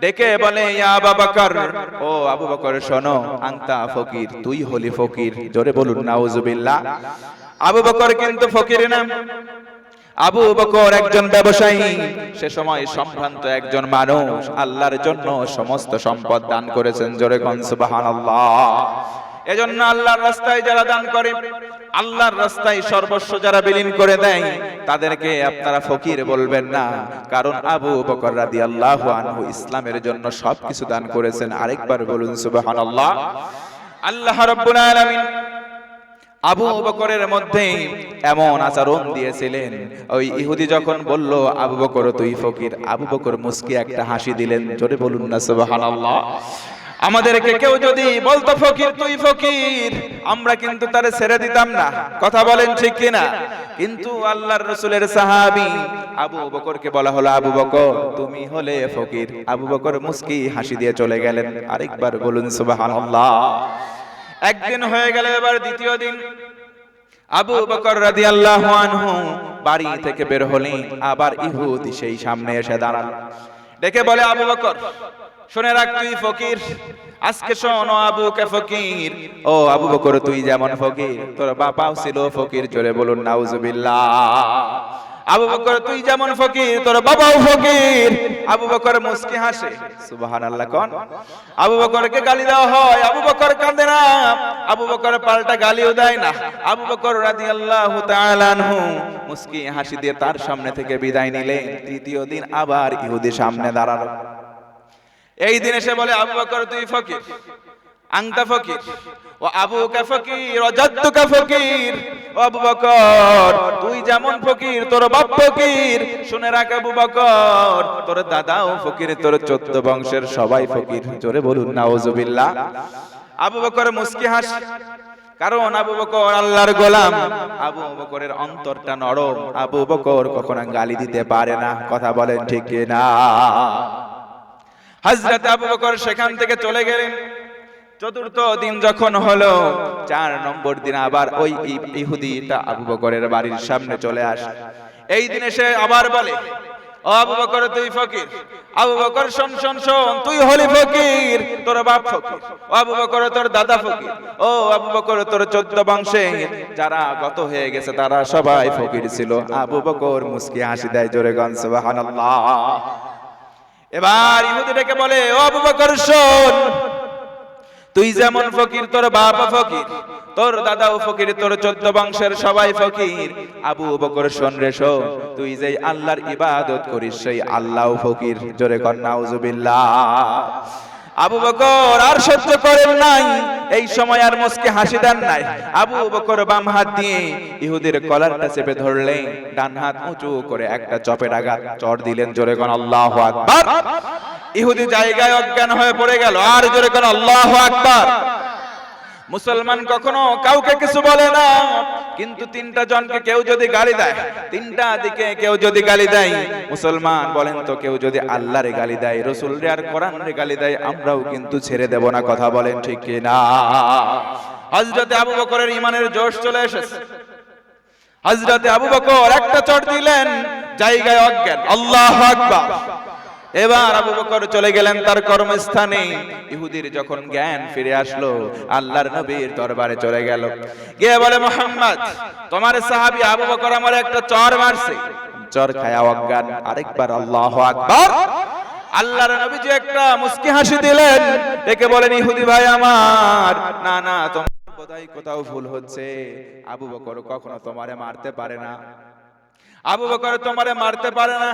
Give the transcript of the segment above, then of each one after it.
ডেকে বলে, ইয়া আবু বকর। ও আবু বকর, শোনো আংতা ফকির, তুই হলি ফকির। জোরে বলুন নাউজুবিল্লাহ আবু বকর কিন্তু ফকির না। আবু বকর একজন ব্যবসায়ী। সে সময় সম্ভ্রান্ত একজন মানুষ। আল্লাহর জন্য সমস্ত সম্পদ দান করেছেন। জোরে কোন, সুবহানাল্লাহ। এজন্য আল্লাহর রাস্তায় যারা দান করে, আল্লাহর রাস্তায় সর্বস্ব যারা বিলীন করে দেয়, তাদেরকে আপনারা ফকির বলবেন না। কারণ আবু বকর রাদিয়াল্লাহু আনহু ইসলামের জন্য সবকিছু দান করেছেন। আরেকবার বলুন, সুবহানাল্লাহ। আল্লাহ রাব্বুল আলামিন আবু বকরের মধ্যে এমন আচরণ দিয়েছিলেন। ওই ইহুদি যখন বলল, আবু বকর, তুই ফকির। আবু বকর মুস্কি একটা হাসি দিলেন। জোরে বলুন না, সুবহানাল্লাহ। আমাদেরকে কেউ যদি বলতো, ফকির, তুই ফকির। আমরা কিন্তু তারে ছেড়ে দিতাম না। কথা বলেন ঠিক কিনা? কিন্তু আল্লাহর রসুলের সাহাবী আবু বকরকে বলা হলো, আবু বকর, তুমি হলে ফকির। আবু বকর মুস্কি হাসি দিয়ে চলে গেলেন। আরেকবার বলুন, সুবহানাল্লাহ। একদিন হয়ে গেল এবার দ্বিতীয় দিন। আবু বকর রাদিয়াল্লাহু আনহু বাড়ি থেকে বের হলেন। আবার ইহুদি সেই সামনে এসে দাঁড়াল। ডেকে বলে, আবু বকর শুনে রাখ তুই ফকির। আজকে শোন ও আবু কে ফকির। ও আবু বকর, তুই যেমন ফকির, তোর বাপাও ছিল ফকির, জোরে বলুন নাউজুবিল্লাহ। আবু বকর, তুই যেমন ফকির, তোর বাবাও ফকির। আবু বকর মুস্কি হাসে, সুবহানাল্লাহ কোন। আবু বকরকে গালি দেওয়া হয়, আবু বকর কাঁদে না। আবু বকর পাল্টা গালিও দেয় না। আবু বকর রাদিয়াল্লাহু তাআলা আনহু মুস্কি হাসি দিয়ে তার সামনে থেকে বিদায় নিলে তৃতীয় দিন আবার ইহুদি সামনে দাঁড়াল। এই দিন এসে বলে, আবু বকর, তুই ফকির আংতা ফকির, ও আবু কা ফকির, ও জাদ্দু কা ফকির, ও আবু বকর, তুই যেমন ফকির, তোর বাপ ফকির, শুনে রাখ আবু বকর, তোর দাদাও ফকির, তোর চোদ্দ বংশের সবাই ফকির, জোরে বলুন, নাউজুবিল্লাহ। আবু বকর মুস্কি হাস, কারণ আবু বকর আল্লাহর গোলাম, আবু বকরের অন্তরটা নরম, আবু বকর কখনো গালি দিতে পারে না, কথা বলেন ঠিক না হজরত আবু বকর সেখান থেকে চলে গেলেন। চতুর্থ দিন যখন হলো, চার নম্বর দিন আবার ওই ইহুদিটা আবু বকরের বাড়ির সামনে চলে আসে। এই দিনে সে আবার বলে, ও আবু বকর, তুই ফকির। আবু বকর, শোন শোন শোন, তুই হলি ফকির, তোর বাপ ফকির। ও আবু বকর, তোর দাদা ফকির। ও আবু বকর, তোর চোদ্দ বংশে। যারা গত হয়ে গেছে, তারা সবাই ফকির ছিল। আবু বকর মুস্কি হাসি দেয় জোরে গন, সুবহানাল্লাহ। এবার ইহুদি ডেকে বলে, ও তুই যেমন ফকির, তোর বাপ ফকির, তোর দাদাও ফকির, তোর চোদ্দ বংশের সবাই ফকির। আবু বকর, শোন রে তুই যে আল্লাহর ইবাদত করিস, সেই আল্লাহ ফকির। জোরে কর, নাউজুবিল্লাহ। আবু বকর আর সহ্য করেন নাই। এই সময় আর মুসকে হাসি দেন নাই। আবু বকর বাম হাত দিয়ে ইহুদের কলারটা চেপে ধরলেন। ডান হাত উঁচু করে একটা চপের আঘাত চড় দিলেন জোরে কোন আল্লাহু আকবার। ইহুদি জায়গায় অজ্ঞান হয়ে পড়ে গেল। আর জোরে কোন আল্লাহু আকবার। মুসলমান কখনো কাউকে কিছু বলে না, কিন্তু তিনটা জনকে কেউ যদি গালি দেয়, তিনটা দিকে কেউ যদি গালি দেয়, মুসলমান বলেন তো কেউ যদি আল্লাহরে গালি দেয় রসুল রে আর কোরআন রে গালি দেয়, আমরাও কিন্তু ছেড়ে দেব না, কথা বলেন ঠিক না হজরতে আবু বকরের ইমানের জোশ চলে এসেছে। হজরতে আবু বকর একটা চট দিলেন, জায়গায় অজ্ঞান, আল্লাহ আকবার। এবার আবু বকর চলে গেলেন তার কর্মস্থানে। ইহুদির যখন জ্ঞান ফিরে আসলো, আল্লাহর নবীর দরবারে চলে গেল। গিয়ে বলে, মোহাম্মদ, তোমার সাহাবী আবু বকর আমার একটা চর মারছে। চর খায়া অজ্ঞান, আরেকবার আল্লাহ আকবার। আল্লাহর নবী যে একটা মুস্কি হাসি দিলেন, ডেকে বলেন, ইহুদি ভাই আমার, না না, তোমার বোধহয় কোথাও ভুল হচ্ছে। আবু বকর কখনো তোমারে মারতে পারে না। আবু বকর তোমারে মারতে পারে না।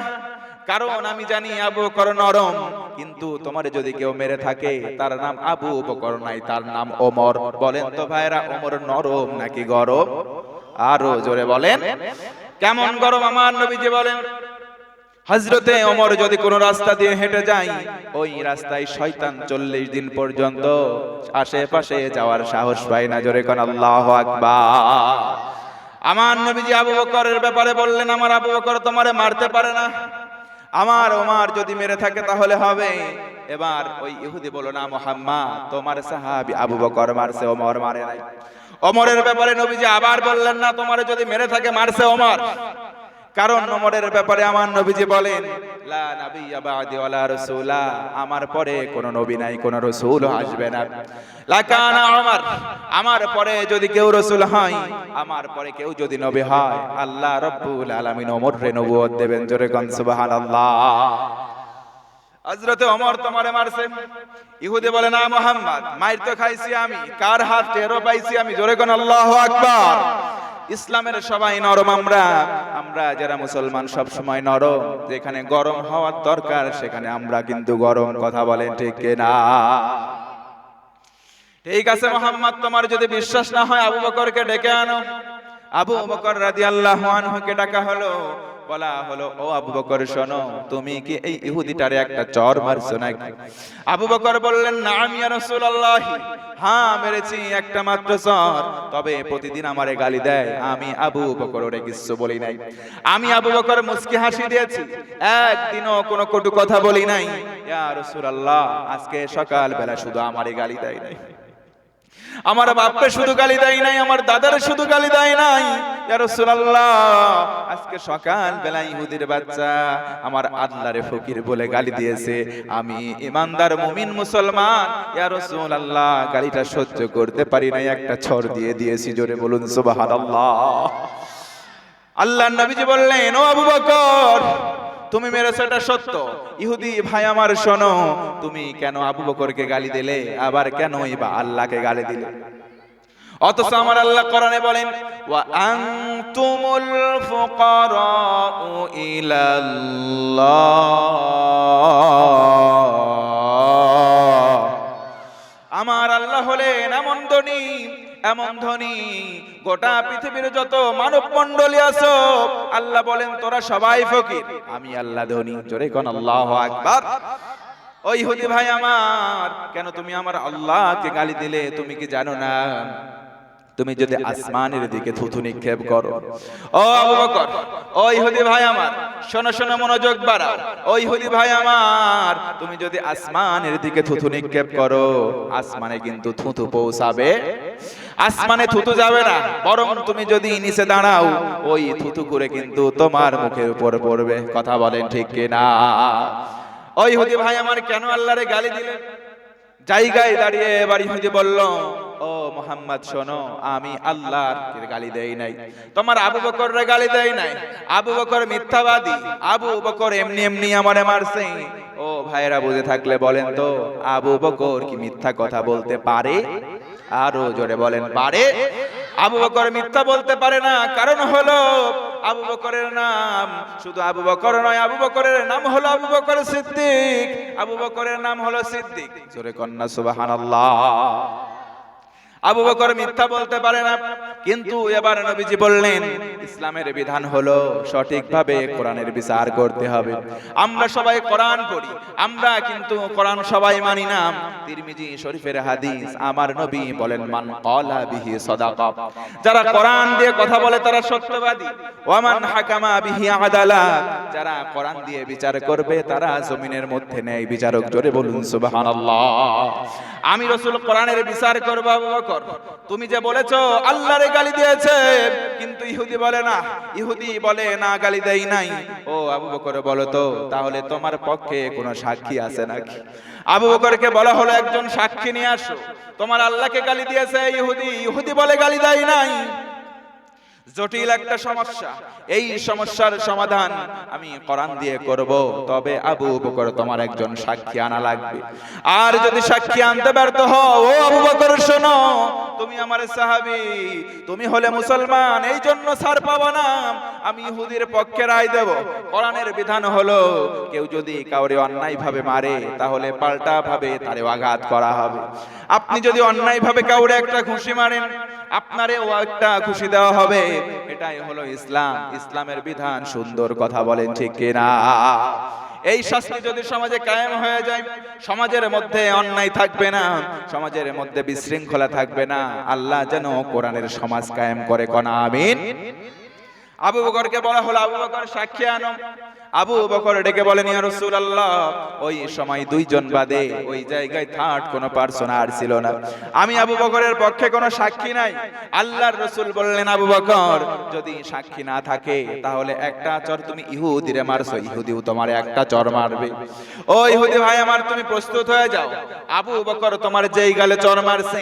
কারণ আমি জানি আবু বকর নরম। কিন্তু তোমারে যদি কেউ মেরে থাকে তার নাম আবু বকর নাই তার নাম ওমর। বলেন তো ভাইরা ওমর নরম নাকি গরম? আরও জোরে বলেন। কেমন গরম আমার নবীজি বলেন? হজরতে ওমর যদি কোনো রাস্তা দিয়ে হেঁটে যায় ওই রাস্তায় শয়তান চল্লিশ দিন পর্যন্ত আশেপাশে যাওয়ার সাহস পায় না। জোরে কোন আল্লাহ আকবার। আমার নবীজি আবু বকরের ব্যাপারে বললেন আমার আবু বকর তোমারে মারতে পারে না। আমার ওমার যদি মেরে থাকে তাহলে হবে। এবার ওই ইহুদি বলো না মোহাম্মা তোমার সাহাবি আবু বকর মারছে ওমর মারে নাই। ওমরের ব্যাপারে নবীজি আবার বললেন না তোমার যদি মেরে থাকে মারছে ওমর। কারণ নম্বরের ব্যাপারে আমার নবীজি বলেন, লা নাবিয়্যা বা'দি ওয়ালা রাসূলা, আমার পরে কোন নবী নাই, কোন রাসূল আসবে না। লাকানা আমার আমার পরে যদি কেউ রাসূল হয়, আমার পরে কেউ যদি নবী হয়, আল্লাহ রাব্বুল আলামিন ওমরে নবুয়ত দেবেন জোরে কোন, সুবহানাল্লাহ। হযরতে ওমর তোমারে মারছে। ইহুদি বলে, না মোহাম্মদ, মাইর তো খাইছি আমি, কার হাত টেরো পাইছি আমি? জোরে কোন, আল্লাহু আকবার। ইসলামের সবাই নরম আমরা। আমরা যারা মুসলমান সব সময় নরম, যেখানে গরম হওয়ার দরকার, সেখানে আমরা কিন্তু গরম, কথা বলেন ঠিক না ঠিক আছে মোহাম্মদ, তোমার যদি বিশ্বাস না হয়, আবু বকরকে ডেকে আনো। আবু বকর রাদিয়াল্লাহু আনহুকে ডাকা হলো। বলা হলো, ও আবু বকর, শোনো, তুমি কি এই ইহুদিটারে একটা চর মারছো নাকি? আবু বকর বললেন না আমি রাসূলুল্লাহ হ্যাঁ মেরেছি একটা মাত্র চর, তবে প্রতিদিন আমারে গালি দেয়, আমি আবু বকর ওরে কিছু বলি নাই। আমি আবু বকর মুস্কি হাসি দিয়েছি, একদিনও কোনো কটু কথা বলি নাই। ইয়া রাসূলুল্লাহ, আজকে সকাল বেলা শুধু আমারে গালি দেয় নাই। আমার বাপকে শুধু গালি দেয় নাই, আমার দাদার শুধু গালি দেয় নাই। আজকে সকাল বেলা ইহুদির বাচ্চা আমার আল্লাহরে ফকির বলে গালি দিয়েছে। আমি ইমানদার মুমিন মুসলমান। ইয়া রাসূলুল্লাহ, গালিটা সহ্য করতে পারি নাই, একটা ছড় দিয়ে দিয়েছি, জোরে বলুন সুবহানাল্লাহ। আল্লাহর নবীজি বললেন, ও আবু বকর তুমি মেরেছো, এটা সত্য। ইহুদি ভাই আমার, শোনো, তুমি কেন আবু বকরকে গালি দিলে? আবার কেনই বা আল্লাহকে গালি দিলে? অথচ আমার আল্লাহ কোরআনে বলেন, ওয়া আনতুমুল ফুকারাউ ইলাল্লাহ। আমার আল্লাহ হলেন এমন ধনী এমন ধনী গোটা পৃথিবীর যত মানব মন্ডলী আছো, আল্লাহ বলেন, তোরা সবাই ফকির। আমি আল্লাহ ধনী, জোরে কোন আল্লাহ আকবার। ওই হুদি ভাই আমার, কেন তুমি আমার আল্লাহকে গালি দিলে? তুমি কি জানো না? তুমি যদি আসমানের দিকে থুথু নিক্ষেপ করো। ও আবু বকর ওই হুদি ভাই আমার শোনো শোনো মনোযোগ বাড়াও। ওই হুদি ভাই আমার তুমি যদি আসমানের দিকে থুথু নিক্ষেপ করো আসমানে কিন্তু থুথু পৌঁছাবে। আসমানে থুতু যাবে না বরং তুমি যদি নিচে দাঁড়াও ওই থুতু করে কিন্তু তোমার মুখের উপর পড়বে। কথা বলেন ঠিক কিনা? ওই হুদি ভাই আমার কেন আল্লাহরে গালি দিলেন? জায়গায় দাঁড়িয়ে এবার ইহুদি বলল ও মোহাম্মদ শোনো আমি আল্লাহর গালি দেই নাই। তোমার আবু বকর রে গালি দেই নাই। আবু বকর মিথ্যাবাদী। আবু বকর এমনি এমনি আমারে মারছে। ও ভাইরা বুঝে থাকলে বলেন তো আবু বকর কি মিথ্যা কথা বলতে পারে? আরও জোরে বলেন পারে? আবু বকর মিথ্যা বলতে পারে না। কারণ হলো আবু বকরের নাম শুধু আবু বকর নয় আবু বকরের নাম হলো আবু বকর সিদ্দিক। আবু বকরের নাম হলো সিদ্দিক। জোরে কন্যা সুবহানাল্লাহ। আবু বকর মিথ্যা বলতে পারে না। কিন্তু এবার নবীজি বললেন, ইসলামের বিধান হলো সঠিকভাবে কোরআনের বিচার করতে হবে। আমরা সবাই কোরআন পড়ি, আমরা কিন্তু কোরআন সবাই মানি না। তিরমিজি শরীফের হাদিস, আমার নবী বলেন, মান ক্বালা বিহি সাদাকা। যারা কোরআন দিয়ে কথা বলে তারা সত্যবাদী। ওয়ামান হাকামা বিহি আদালা। যারা কোরআন দিয়ে বিচার করবে তারা জমিনের মধ্যে নেই। বিচারক জোরে বলুন, সুবহানাল্লাহ। আমি রসুল কোরআনের বিচার করব, আবু বকর তুমি যে বলেছ, আল্লাহরে গালি দিয়েছে, কিন্তু ইহুদি বলে না। ইহুদি বলে, না, গালি দেই নাই। ও আবু বকর, বলো তো, তাহলে তোমার পক্ষে কোনো সাক্ষী আছে নাকি? আবু বকরকে বলা হলো, একজন সাক্ষী নিয়ে আসো। তোমার আল্লাহকে গালি দিয়েছে ইহুদি। ইহুদি বলে, গালি দেয় নাই। জটিল একটা সমস্যা। এই সমস্যার সমাধান আমি কোরআন দিয়ে করব। তবে আবু বকর তোমার একজন সাক্ষী আনা লাগবে। আর যদি সাক্ষী আনতে ব্যর্থ হও, ও আবু বকর, শোনো, তুমি আমার সাহাবী। তুমি হলে মুসলমান, এই জন্য ছাড় পাবো না। আমি ইহুদির পক্ষে রায় দেব। কোরআনের বিধান হলো, কেউ যদি কাউরে অন্যায় ভাবে মারে, তাহলে পাল্টা ভাবে তারে আঘাত করা হবে। আপনি যদি অন্যায় ভাবে কাউরে একটা খুশি মারেন আপনারেও একটা খুশি দেওয়া হবে। এটাই হলো ইসলাম। ইসলামের বিধান সুন্দর কথা বলেন ঠিক কিনা? এই শাস্তি যদি সমাজে কায়েম হয়ে যায়, সমাজের মধ্যে অন্যায় থাকবে না, সমাজের মধ্যে বিশৃঙ্খলা থাকবে না। আল্লাহ যেন কোরআনের সমাজ কায়েম করে কনা, আমিন। আবু বকরকে বলা হলো, আবু বকর সাক্ষী আনো আবু বকর ডেকে বলেন ইয়া রাসূলুল্লাহ ওই সময় দুইজন বাদে ওই জায়গায় থার্ড কোনো পার্সন আর ছিল না। আমি আবু বকরের পক্ষে কোনো সাক্ষী নাই। আল্লাহর রাসূল বললেন আবু বকর যদি সাক্ষী না থাকে তাহলে একটা চর তুমি ইহুদিরে মারছো। ইহুদিও তোমার একটা চর মারবে। ও ইহুদি ভাই আমার তুমি প্রস্তুত হয়ে যাও। আবু বকর তোমার যেই গালে চর মারছে